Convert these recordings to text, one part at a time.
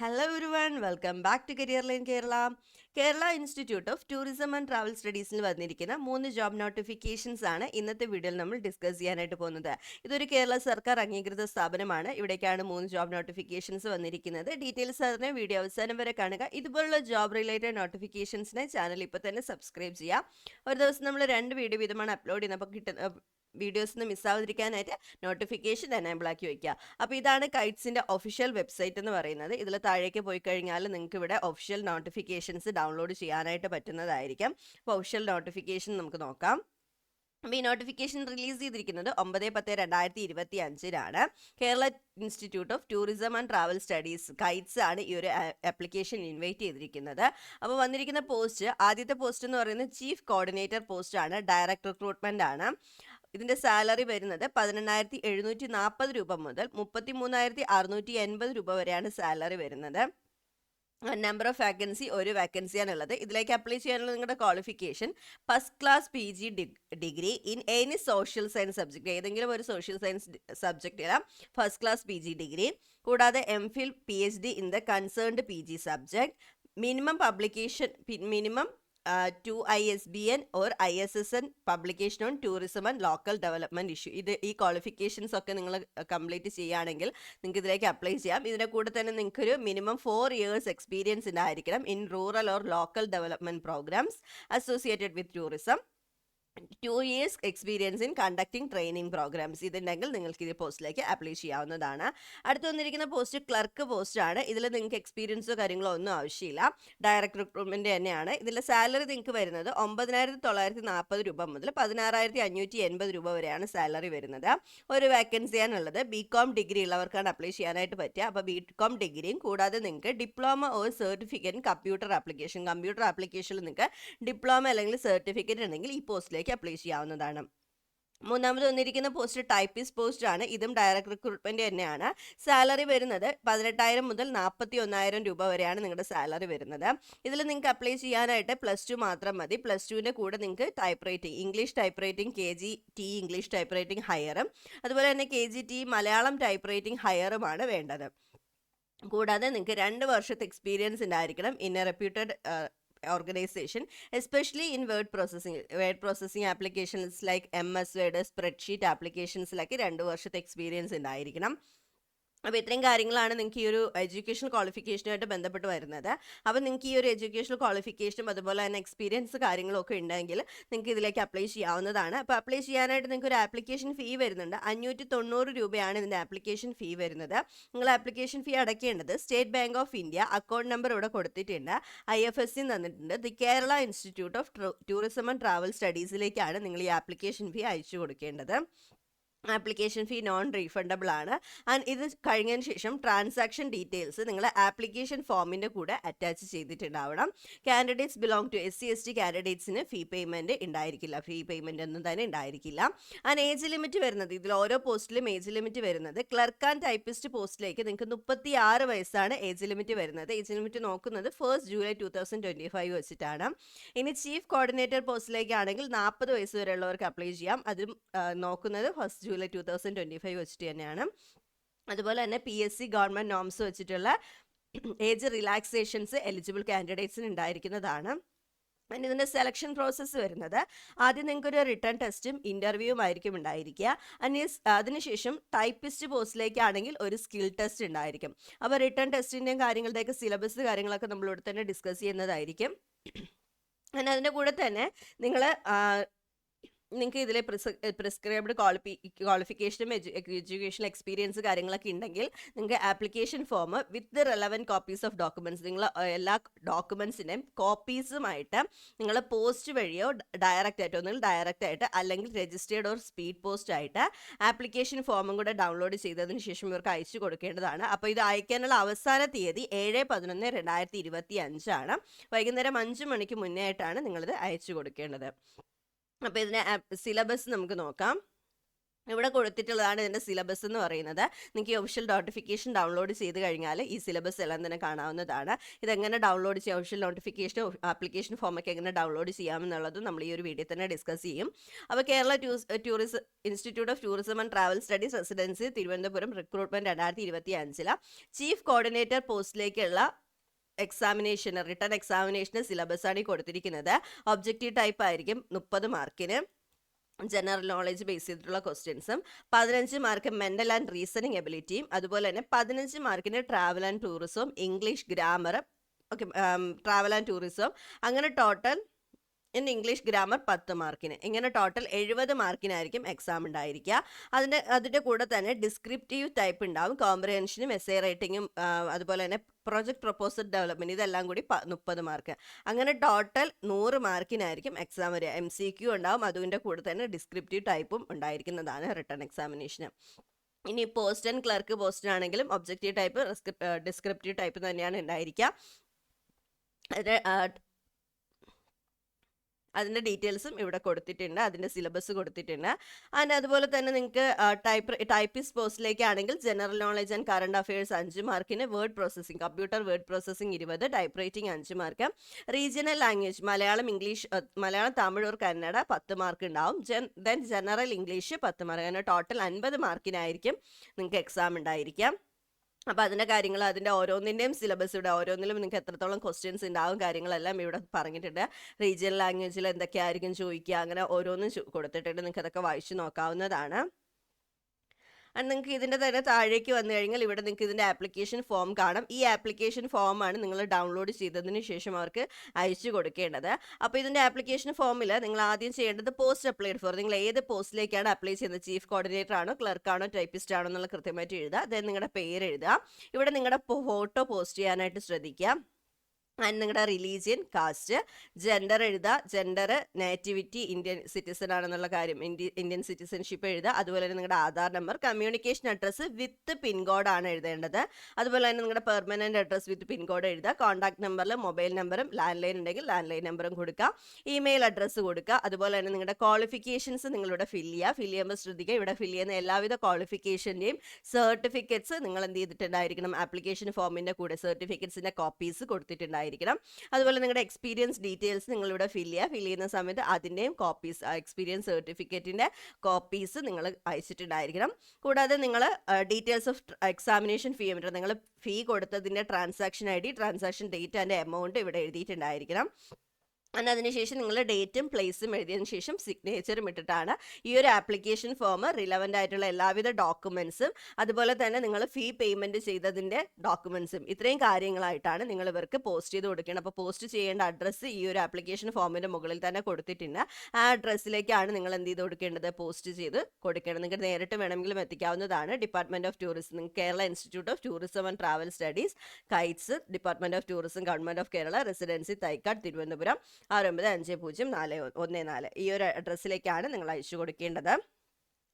Hello one welcome back to career line Kerala Kerala institute of tourism and travel സ്റ്റഡീസിൽ വന്നിരിക്കുന്ന മൂന്ന് job notifications ആണ് ഇന്നത്തെ വീഡിയോയിൽ നമ്മൾ ഡിസ്കസ് ചെയ്യാനായിട്ട് പോകുന്നത്. ഇതൊരു കേരള സർക്കാർ അംഗീകൃത സ്ഥാപനമാണ്. ഇവിടേക്കാണ് മൂന്ന് ജോബ് നോട്ടിഫിക്കേഷൻസ് വന്നിരിക്കുന്നത്. ഡീറ്റെയിൽസ് അറിഞ്ഞ വീഡിയോ അവസാനം വരെ കാണുക. ഇതുപോലുള്ള ജോബ് റിലേറ്റഡ് നോട്ടിഫിക്കേഷൻസിനെ ചാനൽ ഇപ്പോൾ തന്നെ സബ്സ്ക്രൈബ് ചെയ്യാം. ഒരു ദിവസം നമ്മൾ രണ്ട് വീഡിയോ വീതമാണ് അപ്ലോഡ് ചെയ്യുന്നത്. അപ്പോൾ കിട്ടുന്ന വീഡിയോസ് ഒന്നും മിസ്സാവാതിരിക്കാനായിട്ട് നോട്ടിഫിക്കേഷൻ എനേബിൾ ആക്കി വെക്കുക അപ്പോൾ ഇതാണ് കൈറ്റ്സിന്റെ ഒഫീഷ്യൽ വെബ്സൈറ്റ് എന്ന് പറയുന്നത്. ഇതിൽ താഴേക്ക് പോയി കഴിഞ്ഞാൽ നിങ്ങൾക്ക് ഇവിടെ ഒഫീഷ്യൽ നോട്ടിഫിക്കേഷൻസ് ഡൗൺലോഡ് ചെയ്യാനായിട്ട് പറ്റുന്നതായിരിക്കും. അപ്പോൾ ഒഫീഷ്യൽ നോട്ടിഫിക്കേഷൻ നമുക്ക് നോക്കാം. അപ്പോൾ ഈ നോട്ടിഫിക്കേഷൻ റിലീസ് ചെയ്തിരിക്കുന്നത് ഒമ്പത് പത്ത് രണ്ടായിരത്തി ഇരുപത്തി അഞ്ചിലാണ് Kerala institute of tourism and travel studies guides ആണ് ഈ ഒരു ആപ്ലിക്കേഷൻ ഇൻവൈറ്റ് ചെയ്തിരിക്കുന്നത്. അപ്പോൾ വന്നിരിക്കുന്ന പോസ്റ്റ് ആദ്യത്തെ പോസ്റ്റ് എന്ന് പറയുന്നത് ചീഫ് കോർഡിനേറ്റർ പോസ്റ്റ് ആണ് ഡയറക്ട് റിക്രൂട്ട്മെന്റ് ആണ്. ഇതിന്റെ സാലറി വരുന്നത് പതിനെണ്ണായിരത്തി എഴുന്നൂറ്റി നാൽപ്പത് രൂപ മുതൽ മുപ്പത്തി മൂന്നായിരത്തി അറുന്നൂറ്റി എൺപത് രൂപ വരെയാണ് സാലറി വരുന്നത്. നമ്പർ ഓഫ് വാക്കൻസി ഒരു വാക്കൻസിയാണുള്ളത് ഇതിലേക്ക് അപ്ലൈ ചെയ്യാനുള്ള നിങ്ങളുടെ qualification first class P G degree in any social science subject ഏതെങ്കിലും ഒരു social science subject സബ്ജക്റ്റില first class P G degree കൂടാതെ M Phil P H D in the concerned P G subject minimum publication minimum two I S B N or I S S N publication on tourism and local development issue ഇത് ഈ qualifications ഒക്കെ നിങ്ങൾ complete ചെയ്യുകയാണെങ്കിൽ നിങ്ങൾക്ക് ഇതിലേക്ക് apply ചെയ്യാം. ഇതിന്റെ കൂടെ തന്നെ നിങ്ങൾക്കൊരു മിനിമം ഫോർ ഇയേഴ്സ് എക്സ്പീരിയൻസ് ഉണ്ടായിരിക്കണം in rural or local development programmes associated with tourism two years experience in conducting training programmes ഇതുണ്ടെങ്കിൽ നിങ്ങൾക്ക് ഇത് പോസ്റ്റിലേക്ക് അപ്ലൈ ചെയ്യാവുന്നതാണ്. അടുത്ത് വന്നിരിക്കുന്ന പോസ്റ്റ് ക്ലർക്ക് പോസ്റ്റ് ആണ്. ഇതിൽ നിങ്ങൾക്ക് എക്സ്പീരിയൻസോ കാര്യങ്ങളോ ഒന്നും ആവശ്യമില്ല. ഡയറക്ട് റിക്രൂട്ട്മെന്റ് തന്നെയാണ്. ഇതിലെ സാലറി നിങ്ങൾക്ക് വരുന്നത് ഒമ്പതിനായിരത്തി തൊള്ളായിരത്തി നാൽപ്പത് രൂപ മുതൽ പതിനാറായിരത്തി അഞ്ഞൂറ്റി എൺപത് രൂപ വരെയാണ് സാലറി വരുന്നത്. ഒരു വേക്കൻസിയാണുള്ളത് ബി കോം ഡിഗ്രി ഉള്ളവർക്കാണ് അപ്ലൈ ചെയ്യാനായിട്ട് പറ്റുക. അപ്പോൾ ബി കോം ഡിഗ്രിയും കൂടാതെ നിങ്ങൾക്ക് diploma or certificate computer application computer ആപ്ലിക്കേഷനിൽ നിങ്ങൾക്ക് ഡിപ്ലോമ അല്ലെങ്കിൽ സർട്ടിഫിക്കറ്റ് ഉണ്ടെങ്കിൽ ഈ പോസ്റ്റിലേക്ക് അപ്ലൈ ചെയ്യാവുന്നതാണ്. മൂന്നാമത് വന്നിരിക്കുന്ന പോസ്റ്റ് ടൈപ്പിസ്റ്റ് പോസ്റ്റ് ആണ്. ഇതും ഡയറക്ട് റിക്രൂട്ട്മെന്റ് തന്നെയാണ്. സാലറി വരുന്നത് പതിനെട്ടായിരം മുതൽ നാൽപ്പത്തി ഒന്നായിരം രൂപ വരെയാണ് നിങ്ങളുടെ സാലറി വരുന്നത്. ഇതിൽ നിങ്ങൾക്ക് അപ്ലൈ ചെയ്യാനായിട്ട് പ്ലസ് ടു മാത്രം മതി. പ്ലസ് ടുവിന്റെ കൂടെ നിങ്ങൾക്ക് type writing English type writing K G T English type writing ഹയറും അതുപോലെ തന്നെ K G T Malayalam type writing ഹയറുമാണ് വേണ്ടത്. കൂടാതെ നിങ്ങൾക്ക് രണ്ട് വർഷത്തെ എക്സ്പീരിയൻസ് ഉണ്ടായിരിക്കണം. ഇന്ന reputed organization, especially in word processing. Word processing applications like MS Word, spreadsheet applications-ലൊക്കെ രണ്ട് വർഷത്തെ എക്സ്പീരിയൻസ് ഉണ്ടായിരിക്കണം അപ്പോൾ ഇത്രയും കാര്യങ്ങളാണ് നിങ്ങൾക്ക് ഈ ഒരു എഡ്യൂക്കേഷൻ ക്വാളിഫിക്കേഷനുമായിട്ട് ബന്ധപ്പെട്ട് വരുന്നത്. അപ്പോൾ നിങ്ങൾക്ക് ഈ ഒരു എഡ്യൂക്കേഷൻ ക്വാളിഫിക്കേഷനും അതുപോലെ തന്നെ എക്സ്പീരിയൻസ് കാര്യങ്ങളൊക്കെ ഉണ്ടെങ്കിൽ നിങ്ങൾക്ക് ഇതിലേക്ക് അപ്ലൈ ചെയ്യാവുന്നതാണ്. അപ്പോൾ അപ്ലൈ ചെയ്യാനായിട്ട് നിങ്ങൾക്ക് ഒരു ആപ്ലിക്കേഷൻ ഫീ വരുന്നുണ്ട്. അഞ്ഞൂറ്റി തൊണ്ണൂറ് രൂപയാണ് ഇതിന്റെ ആപ്ലിക്കേഷൻ ഫീ വരുന്നത്. നിങ്ങൾ ആപ്ലിക്കേഷൻ ഫീ അടയ്ക്കേണ്ടത് State Bank of India account number ഇവിടെ കൊടുത്തിട്ടുണ്ട്. ഐ എഫ് എസ് സി തന്നിട്ടുണ്ട്. The Kerala Institute of Tourism and Travel സ്റ്റഡീസിലേക്കാണ് നിങ്ങൾ ഈ ആപ്ലിക്കേഷൻ ഫീ അയച്ചു കൊടുക്കേണ്ടത്. ആപ്ലിക്കേഷൻ ഫീ നോൺ റീഫണ്ടബിൾ ആണ്. ആൻഡ് ഇത് കഴിഞ്ഞതിന് ശേഷം ട്രാൻസാക്ഷൻ ഡീറ്റെയിൽസ് നിങ്ങൾ ആപ്ലിക്കേഷൻ ഫോമിന്റെ കൂടെ attach ചെയ്തിട്ടുണ്ടാവണം. Candidates belong to S C S T കാൻഡിഡേറ്റ്സിന് fee payment ഉണ്ടായിരിക്കില്ല. ഫീ പേയ്മെന്റ് ഒന്നും തന്നെ ഉണ്ടായിരിക്കില്ല. ആൻഡ് ഏജ് ലിമിറ്റ് വരുന്നത് ഇതിൽ ഓരോ പോസ്റ്റിലും ഏജ് ലിമിറ്റ് വരുന്നത് ക്ലർക്ക് ആൻഡ് ടൈപ്പിസ്റ്റ് പോസ്റ്റിലേക്ക് നിങ്ങൾക്ക് മുപ്പത്തി ആറ് വയസ്സാണ് ഏജ് ലിമിറ്റ് വരുന്നത്. ഏജ് ലിമിറ്റ് നോക്കുന്നത് first July two thousand twenty five വെച്ചിട്ടാണ്. ഇനി ചീഫ് കോർഡിനേറ്റർ പോസ്റ്റിലേക്കാണെങ്കിൽ നാൽപ്പത് വയസ്സ് വരെയുള്ളവർക്ക് അപ്ലൈ ചെയ്യാം. അതും നോക്കുന്നത് first July two thousand twenty five വെച്ചിട്ട് തന്നെയാണ്. അതുപോലെ തന്നെ P S C government norms വെച്ചിട്ടുള്ള ഏജ് റിലാക്സേഷൻസ് എലിജിബിൾ കാൻഡിഡേറ്റ്സിന് ഉണ്ടായിരിക്കുന്നതാണ്. ആൻഡ് ഇതിന്റെ സെലക്ഷൻ പ്രോസസ്സ് വരുന്നത് ആദ്യം നിങ്ങൾക്കൊരു റിട്ടേൺ ടെസ്റ്റും ഇന്റർവ്യൂവും ആയിരിക്കും ഉണ്ടായിരിക്കുക. അതിന് അതിനുശേഷം ടൈപ്പിസ്റ്റ് പോസ്റ്റിലേക്കാണെങ്കിൽ ഒരു സ്കിൽ ടെസ്റ്റ് ഉണ്ടായിരിക്കും. അപ്പോൾ റിട്ടേൺ ടെസ്റ്റിന്റെയും കാര്യങ്ങളുടെയൊക്കെ സിലബസ് കാര്യങ്ങളൊക്കെ നമ്മളിവിടെ തന്നെ ഡിസ്കസ് ചെയ്യുന്നതായിരിക്കും. അതിന്റെ കൂടെ തന്നെ നിങ്ങൾ നിങ്ങൾക്ക് ഇതിലെ പ്രിസ്ക്രൈബ്ഡ് ക്വാളിഫി ക്വാളിഫിക്കേഷനും എഡ്യൂക്കേഷൻ എക്സ്പീരിയൻസ് കാര്യങ്ങളൊക്കെ ഉണ്ടെങ്കിൽ നിങ്ങൾക്ക് application form with relevant copies of documents നിങ്ങൾ എല്ലാ ഡോക്യുമെൻസിന്റെയും കോപ്പീസുമായിട്ട് നിങ്ങൾ പോസ്റ്റ് വഴിയോ ഡയറക്റ്റ് ആയിട്ടോ ഒന്നുകിൽ ഡയറക്റ്റ് ആയിട്ട് അല്ലെങ്കിൽ രജിസ്റ്റേർഡ് ഓർ സ്പീഡ് പോസ്റ്റ് ആയിട്ട് ആപ്ലിക്കേഷൻ ഫോമും കൂടെ ഡൗൺലോഡ് ചെയ്തതിന് ശേഷം ഇവർക്ക് അയച്ചു കൊടുക്കേണ്ടതാണ്. അപ്പോൾ ഇത് അയക്കാനുള്ള അവസാന തീയതി ഏഴ് പതിനൊന്ന് രണ്ടായിരത്തി ഇരുപത്തി അഞ്ചാണ് വൈകുന്നേരം അഞ്ച് മണിക്ക് മുന്നേ ആയിട്ടാണ് നിങ്ങളിത് അയച്ചു കൊടുക്കേണ്ടത്. അപ്പോൾ ഇതിന്റെ സിലബസ് നമുക്ക് നോക്കാം. ഇവിടെ കൊടുത്തിട്ടുള്ളതാണ് ഇതിന്റെ സിലബസ് എന്ന് പറയുന്നത്. നിങ്ങൾക്ക് ഈ ഒഫീഷ്യൽ നോട്ടിഫിക്കേഷൻ ഡൗൺലോഡ് ചെയ്ത് കഴിഞ്ഞാൽ ഈ സിലബസ് എല്ലാം തന്നെ കാണാവുന്നതാണ്. ഇതെങ്ങനെ ഡൗൺലോഡ് ചെയ്യാം? ഒഫീഷ്യൽ നോട്ടിഫിക്കേഷൻ ആപ്ലിക്കേഷൻ ഫോമൊക്കെ എങ്ങനെ ഡൗൺലോഡ് ചെയ്യാമെന്നുള്ളതും നമ്മൾ ഈ ഒരു വീഡിയോ തന്നെ ഡിസ്കസ് ചെയ്യും. അപ്പോൾ Kerala tourism institute of tourism and travel studies residency Thiruvananthapuram recruitment രണ്ടായിരത്തി ഇരുപത്തി ചീഫ് കോർഡിനേറ്റർ പോസ്റ്റിലേക്കുള്ള എക്സാമിനേഷൻ റിട്ടേൺ എക്സാമിനേഷന് സിലബസാണ് ഈ കൊടുത്തിരിക്കുന്നത്. ഒബ്ജക്റ്റീവ് ടൈപ്പ് ആയിരിക്കും മുപ്പത് മാർക്കിന് ജനറൽ നോളജ് ബേസ് ചെയ്തിട്ടുള്ള ക്വസ്റ്റ്യൻസും പതിനഞ്ച് മാർക്ക് മെന്റൽ ആൻഡ് റീസണിങ് എബിലിറ്റിയും അതുപോലെ തന്നെ പതിനഞ്ച് മാർക്കിന് travel and ടൂറിസവും English grammar okay travel and tourism അങ്ങനെ ടോട്ടൽ ഇൻ ഇംഗ്ലീഷ് ഗ്രാമർ പത്ത് മാർക്കിന്. ഇങ്ങനെ ടോട്ടൽ എഴുപത് മാർക്കിനായിരിക്കും എക്സാം ഉണ്ടായിരിക്കുക. അതിന്റെ അതിന്റെ കൂടെ തന്നെ ഡിസ്ക്രിപ്റ്റീവ് ടൈപ്പ് ഉണ്ടാവും. കോംപ്രഹെൻഷനും എസ് എ റൈറ്റിങ്ങും അതുപോലെ തന്നെ പ്രൊജക്ട് പ്രൊപ്പോസൽ ഡെവലപ്മെന്റ് ഇതെല്ലാം കൂടി മുപ്പത് മാർക്ക്. അങ്ങനെ ടോട്ടൽ നൂറ് മാർക്കിനായിരിക്കും എക്സാം വരിക. എം സി ക്യു ഉണ്ടാവും. അതിന്റെ കൂടെ തന്നെ ഡിസ്ക്രിപ്റ്റീവ് ടൈപ്പും ഉണ്ടായിരിക്കുന്നതാണ് റിട്ടേൺ എക്സാമിനേഷന് ഇനി പോസ്റ്റ് ആൻഡ് ക്ലർക്ക് പോസ്റ്റ് ആണെങ്കിലും ഒബ്ജക്റ്റീവ് ടൈപ്പ് ഡിസ്ക്രിപ്റ്റീവ് ടൈപ്പ് തന്നെയാണ് ഉണ്ടായിരിക്കുക. അതിന്റെ ഡീറ്റെയിൽസും ഇവിടെ കൊടുത്തിട്ടുണ്ട് അതിന്റെ സിലബസ് കൊടുത്തിട്ടുണ്ട്. ആൻഡ് അതുപോലെ തന്നെ നിങ്ങൾക്ക് type typist പോസ്റ്റിലേക്കാണെങ്കിൽ general knowledge and current affairs അഞ്ച് മാർക്കിന് word processing computer word processing ഇരുപത് ടൈപ്പ് റൈറ്റിംഗ് അഞ്ച് mark. Regional language Malayalam English Malayalam Tamil or Kannada പത്ത് മാർക്ക് ഉണ്ടാവും. ജൻ ദെൻ ജനറൽ ഇംഗ്ലീഷ് പത്ത് മാർക്ക് അങ്ങനെ ടോട്ടൽ അൻപത് മാർക്കിനായിരിക്കും നിങ്ങൾക്ക് എക്സാം ഉണ്ടായിരിക്കാം. അപ്പോൾ അതിന്റെ കാര്യങ്ങൾ അതിന്റെ ഓരോന്നിന്റെയും സിലബസ് ഇവിടെ ഓരോന്നിലും നിങ്ങൾക്ക് എത്രത്തോളം ക്വസ്റ്റ്യൻസ് ഉണ്ടാവും കാര്യങ്ങളെല്ലാം ഇവിടെ പറഞ്ഞിട്ടുണ്ട്. റീജിയണൽ ലാംഗ്വേജിൽ എന്തൊക്കെയായിരിക്കും ചോദിക്കുക. അങ്ങനെ ഓരോന്നും കൊടുത്തിട്ടുണ്ട്. നിങ്ങൾക്ക് അതൊക്കെ വായിച്ചു നോക്കാവുന്നതാണ്. ആൻഡ് നിങ്ങൾക്ക് ഇതിന്റെ തന്നെ താഴേക്ക് വന്നു കഴിഞ്ഞാൽ ഇവിടെ നിങ്ങൾക്ക് ഇതിന്റെ ആപ്ലിക്കേഷൻ ഫോം കാണാം. ഈ ആപ്ലിക്കേഷൻ ഫോമാണ് നിങ്ങൾ ഡൗൺലോഡ് ചെയ്തതിന് ശേഷം അവർക്ക് അയച്ചു കൊടുക്കേണ്ടത്. അപ്പോൾ ഇതിന്റെ ആപ്ലിക്കേഷൻ ഫോമിൽ നിങ്ങൾ ആദ്യം ചെയ്യേണ്ടത് പോസ്റ്റ് അപ്ലൈഡ് ഫോർ നിങ്ങൾ ഏത് പോസ്റ്റിലേക്കാണ് അപ്ലൈ ചെയ്യുന്നത്? ചീഫ് കോർഡിനേറ്റർ ആണോ ക്ലർക്ക് ആണോ ടൈപ്പിസ്റ്റ് ആണോ എന്നുള്ള കൃത്യമായിട്ട് എഴുതുക. അതായത് നിങ്ങളുടെ പേര് എഴുതുക. ഇവിടെ നിങ്ങളുടെ ഫോട്ടോ പോസ്റ്റ് ചെയ്യാനായിട്ട് ശ്രദ്ധിക്കുക. ആൻഡ് നിങ്ങളുടെ റിലീജിയൻ കാസ്റ്റ് ജെൻഡർ എഴുതുക ജെൻഡർ നേറ്റിവിറ്റി ഇന്ത്യൻ സിറ്റിസൺ ആണെന്നുള്ള കാര്യം ഇന്ത്യൻ സിറ്റിസൺഷിപ്പ് എഴുതുക അതുപോലെ തന്നെ നിങ്ങളുടെ Aadhaar number communication address with pincode ആണ് എഴുതേണ്ടത്. അതുപോലെ തന്നെ നിങ്ങളുടെ പെർമനന്റ് അഡ്രസ്സ് വിത്ത് പിൻകോഡ് എഴുതുക കോൺടാക്ട് നമ്പറിൽ മൊബൈൽ നമ്പറും ലാൻഡ് ലൈൻ ഉണ്ടെങ്കിൽ ലാൻഡ് ലൈൻ നമ്പറും കൊടുക്കുക ഇമെയിൽ അഡ്രസ്സ് കൊടുക്കുക അതുപോലെ തന്നെ നിങ്ങളുടെ ക്വാളിഫിക്കേഷൻസ് നിങ്ങളിവിടെ ഫില്ല് ചെയ്യുക ഫില്ല് ചെയ്യുമ്പോൾ ശ്രദ്ധിക്കുക ഇവിടെ ഫില്ല് ചെയ്യുന്ന എല്ലാവിധ ക്വാളിഫിക്കേഷന്റെയും സർട്ടിഫിക്കറ്റ്സ് നിങ്ങൾ എന്ത് ചെയ്തിട്ടുണ്ടായിരിക്കണം? ആപ്ലിക്കേഷൻ ഫോമിന്റെ കൂടെ സർട്ടിഫിക്കറ്റ്സിന്റെ കോപ്പീസ് കൊടുത്തിട്ടുണ്ടായിരിക്കും ഉണ്ടായിരിക്കണം അതുപോലെ നിങ്ങളുടെ എക്സ്പീരിയൻസ് ഡീറ്റെയിൽസ് നിങ്ങളിവിടെ ഫില്ല് ചെയ്യുക. ഫില്ല് ചെയ്യുന്ന സമയത്ത് അതിന്റെയും കോപ്പീസ് എക്സ്പീരിയൻസ് സർട്ടിഫിക്കറ്റിന്റെ കോപ്പീസ് നിങ്ങൾ അയച്ചിട്ടുണ്ടായിരിക്കണം. കൂടാതെ നിങ്ങൾ ഡീറ്റെയിൽസ് ഓഫ് എക്സാമിനേഷൻ ഫീ നിങ്ങൾ fee കൊടുത്തതിന്റെ transaction I D transaction date and amount ഇവിടെ എഴുതിയിട്ടുണ്ടായിരിക്കണം. അതിനുശേഷം നിങ്ങൾ ഡേറ്റും പ്ലേസും എഴുതിയതിനു ശേഷം സിഗ്നേച്ചറും ഇട്ടിട്ടാണ് ഈ ഒരു ആപ്ലിക്കേഷൻ ഫോം റിലവന്റ് ആയിട്ടുള്ള എല്ലാവിധ ഡോക്യുമെൻസും അതുപോലെ തന്നെ നിങ്ങൾ ഫീ പേയ്മെന്റ് ചെയ്തതിന്റെ ഡോക്യുമെൻസും ഇത്രയും കാര്യങ്ങളായിട്ടാണ് നിങ്ങൾ ഇവർക്ക് പോസ്റ്റ് ചെയ്ത് കൊടുക്കുന്നത് അപ്പോൾ പോസ്റ്റ് ചെയ്യേണ്ട അഡ്രസ്സ് ഈ ഒരു ആപ്ലിക്കേഷൻ ഫോമിന്റെ മുകളിൽ തന്നെ കൊടുത്തിട്ടുണ്ട് ആ അഡ്രസ്സിലേക്കാണ് നിങ്ങൾ എന്ത് ചെയ്ത് കൊടുക്കേണ്ടത്? പോസ്റ്റ് ചെയ്ത് കൊടുക്കേണ്ടത്. നിങ്ങൾക്ക് നേരിട്ട് വേണമെങ്കിലും എത്തിക്കാവുന്നതാണ്. Department of tourism Kerala institute of tourism and travel studies KITTS department of tourism government of Kerala residency Thycaud Thiruvananthapuram ആറ് ഒമ്പത് അഞ്ച് പൂജ്യം നാല് ഒന്ന് നാല് ഈ ഒരു അഡ്രസ്സിലേക്കാണ് നിങ്ങൾ അയച്ചു കൊടുക്കേണ്ടത്.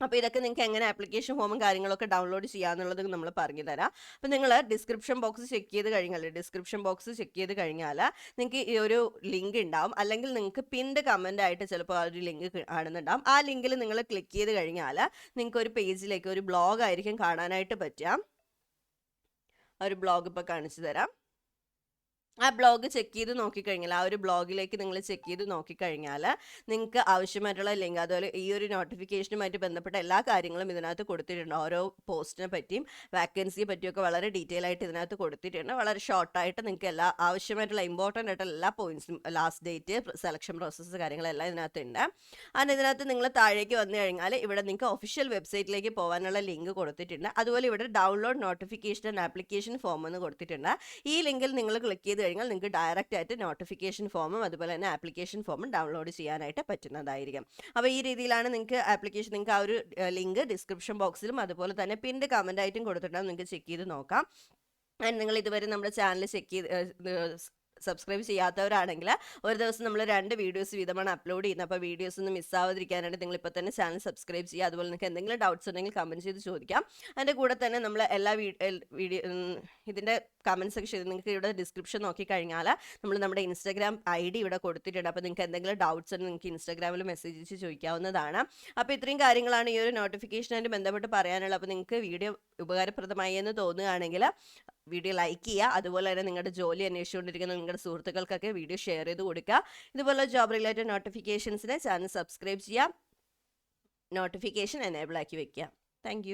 അപ്പോൾ ഇതൊക്കെ നിങ്ങൾക്ക് എങ്ങനെ ആപ്ലിക്കേഷൻ ഫോമും കാര്യങ്ങളൊക്കെ ഡൗൺലോഡ് ചെയ്യാന്നുള്ളത് നമ്മൾ പറഞ്ഞു തരാം. അപ്പോൾ നിങ്ങൾ ഡിസ്ക്രിപ്ഷൻ ബോക്സ് ചെക്ക് ചെയ്ത് കഴിഞ്ഞാൽ ഡിസ്ക്രിപ്ഷൻ ബോക്സ് ചെക്ക് ചെയ്ത് കഴിഞ്ഞാൽ നിങ്ങൾക്ക് ഈ ഒരു ലിങ്ക് ഉണ്ടാവും. അല്ലെങ്കിൽ നിങ്ങൾക്ക് പിൻഡ് കമന്റ് ആയിട്ട് ചിലപ്പോൾ ആ ഒരു ലിങ്ക് കാണുന്നുണ്ടാവും. ആ ലിങ്കിൽ നിങ്ങൾ ക്ലിക്ക് ചെയ്ത് കഴിഞ്ഞാൽ നിങ്ങൾക്ക് ഒരു പേജിലേക്ക് ഒരു ബ്ലോഗ് ആയിരിക്കും കാണാനായിട്ട് പറ്റുക. ഒരു ബ്ലോഗ് ഇപ്പോൾ കാണിച്ചു തരാം. ആ ബ്ലോഗ് ചെക്ക് ചെയ്ത് നോക്കിക്കഴിഞ്ഞാൽ ആ ഒരു ബ്ലോഗിലേക്ക് നിങ്ങൾ ചെക്ക് ചെയ്ത് നോക്കിക്കഴിഞ്ഞാൽ നിങ്ങൾക്ക് ആവശ്യമായിട്ടുള്ള ലിങ്ക് അതുപോലെ ഈ ഒരു നോട്ടിഫിക്കേഷനുമായിട്ട് ബന്ധപ്പെട്ട എല്ലാ കാര്യങ്ങളും ഇതിനകത്ത് കൊടുത്തിട്ടുണ്ട്. ഓരോ പോസ്റ്റിനെ പറ്റിയും വാക്കൻസിയെ പറ്റിയൊക്കെ വളരെ ഡീറ്റെയിൽ ആയിട്ട് ഇതിനകത്ത് കൊടുത്തിട്ടുണ്ട്. വളരെ ഷോർട്ടായിട്ട് നിങ്ങൾക്ക് എല്ലാ ആവശ്യമായിട്ടുള്ള ഇമ്പോർട്ടന്റ് ആയിട്ടുള്ള എല്ലാ പോയിന്റ്സും ലാസ്റ്റ് ഡേറ്റ് സെലക്ഷൻ പ്രോസസ്സ് കാര്യങ്ങളെല്ലാം ഇതിനകത്ത് ഉണ്ട് അതിന് ഇതിനകത്ത് നിങ്ങൾ താഴേക്ക് വന്നു കഴിഞ്ഞാൽ ഇവിടെ നിങ്ങൾക്ക് ഒഫീഷ്യൽ വെബ്സൈറ്റിലേക്ക് പോകാനുള്ള ലിങ്ക് കൊടുത്തിട്ടുണ്ട്. അതുപോലെ ഇവിടെ download notification and application form എന്ന് കൊടുത്തിട്ടുണ്ട്. ഈ ലിങ്കിൽ നിങ്ങൾ ക്ലിക്ക് ചെയ്ത് കഴിഞ്ഞാൽ നിങ്ങൾക്ക് ഡയറക്റ്റ് ആയിട്ട് നോട്ടിഫിക്കേഷൻ ഫോമും അതുപോലെ തന്നെ ആപ്ലിക്കേഷൻ ഫോമും ഡൗൺലോഡ് ചെയ്യാനായിട്ട് പറ്റുന്നതായിരിക്കും. അപ്പോൾ ഈ രീതിയിലാണ് നിങ്ങൾക്ക് ആപ്ലിക്കേഷൻ നിങ്ങൾക്ക് ആ ഒരു ലിങ്ക് ഡിസ്ക്രിപ്ഷൻ ബോക്സിലും അതുപോലെ തന്നെ പിന്റെ കമന്റ് ആയിട്ടും കൊടുത്തിട്ടുണ്ടാകും നിങ്ങൾക്ക് ചെക്ക് ചെയ്ത് നോക്കാം. ആൻഡ് നിങ്ങൾ ഇതുവരെ നമ്മുടെ ചാനൽ ചെക്ക് ചെയ്ത് സബ്സ്ക്രൈബ് ചെയ്യാത്തവരാണെങ്കിൽ ഒരു ദിവസം നമ്മൾ രണ്ട് വീഡിയോസ് വീതമാണ് അപ്ലോഡ് ചെയ്യുന്നത്. അപ്പോൾ വീഡിയോസ് ഒന്നും മിസ്സാവാതിരിക്കാനായിട്ട് നിങ്ങൾ ഇപ്പോൾ തന്നെ ചാനൽ സബ്സ്ക്രൈബ് ചെയ്യുക. അതുപോലെ നിങ്ങൾക്ക് എന്തെങ്കിലും ഡൗട്ട്സ് ഉണ്ടെങ്കിൽ കമന്റ് ചെയ്ത് ചോദിക്കാം. അതിന്റെ കൂടെ തന്നെ നമ്മൾ എല്ലാ വീഡിയോ ഇതിന്റെ കമന്റ് സെക്ഷനിൽ നിങ്ങൾക്ക് ഇവിടെ ഡിസ്ക്രിപ്ഷൻ നോക്കിക്കഴിഞ്ഞാൽ നമ്മൾ നമ്മുടെ ഇൻസ്റ്റാഗ്രാം ഐ ഡി ഇവിടെ കൊടുത്തിട്ടുണ്ട്. അപ്പോൾ നിങ്ങൾക്ക് എന്തെങ്കിലും ഡൗട്ട്സ് ഉണ്ടെങ്കിൽ നിങ്ങൾക്ക് ഇൻസ്റ്റാഗ്രാമിൽ മെസ്സേജ് അയച്ച് ചോദിക്കാവുന്നതാണ്. അപ്പോൾ ഇത്രയും കാര്യങ്ങളാണ് ഈ ഒരു നോട്ടിഫിക്കേഷനായിട്ട് ബന്ധപ്പെട്ട് പറയാനുള്ളത്. അപ്പോൾ നിങ്ങൾക്ക് വീഡിയോ ഉപകാരപ്രദമായി എന്ന് തോന്നുകയാണെങ്കിൽ വീഡിയോ ലൈക്ക് ചെയ്യുക. അതുപോലെ തന്നെ നിങ്ങളുടെ ജോലി അന്വേഷിച്ചുകൊണ്ടിരിക്കുന്ന നിങ്ങളുടെ സുഹൃത്തുക്കൾക്കൊക്കെ വീഡിയോ ഷെയർ ചെയ്ത് കൊടുക്കുക. ഇതുപോലെ ജോബ് റിലേറ്റഡ് നോട്ടിഫിക്കേഷൻസിന് ചാനൽ സബ്സ്ക്രൈബ് ചെയ്യുക. നോട്ടിഫിക്കേഷൻ എനേബിൾ ആക്കി വെക്കുക. താങ്ക്